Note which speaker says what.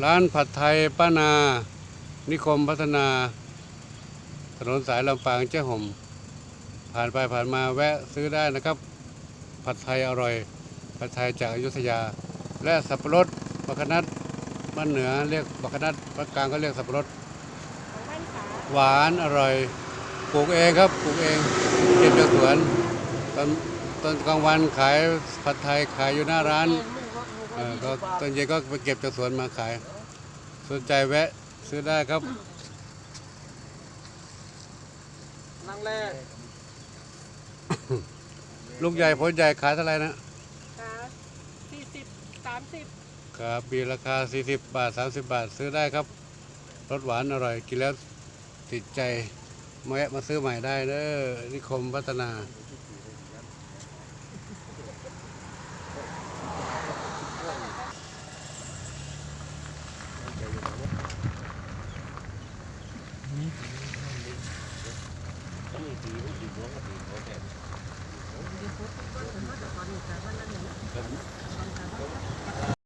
Speaker 1: ร้านผัดไทยป้านา นิคมพัฒนา ถนนสายลำปางเจ้าห่ม ผ่านไปผ่านมาแวะซื้อได้นะครับ ผัดไทยอร่อย ผัดไทยจากอยุธยา และสับปะรดบักขนัดบ้านเหนือเรียกบักขนัดภาคกลางก็เรียกสับปะรด
Speaker 2: ของท่านขา
Speaker 1: หวานอร่อยปลูกเองครับปลูกเองเก็บจากสวนตอนตอนกลางวันขายผัดไทยขายอยู่หน้าร้าน เออก็ตอนเย็นก็ไปเก็บจากสวนมาขาย สนใจแวะซื้อได้ครับ
Speaker 3: นั่งแรก
Speaker 1: ลูกใหญ่ผลใหญ่ขายเท่าไหร่นะ
Speaker 2: ขาสี่สิบสามสิบ
Speaker 1: ครับปีราคา 40 บาท 30 บาทซื้อได้ครับรสหวานอร่อยกินแล้วติดใจมาแวะมาซื้อใหม่ได้เด้อนิคมพัฒนา
Speaker 3: ต้องมีสีมันสีม่วงกับสีโอเค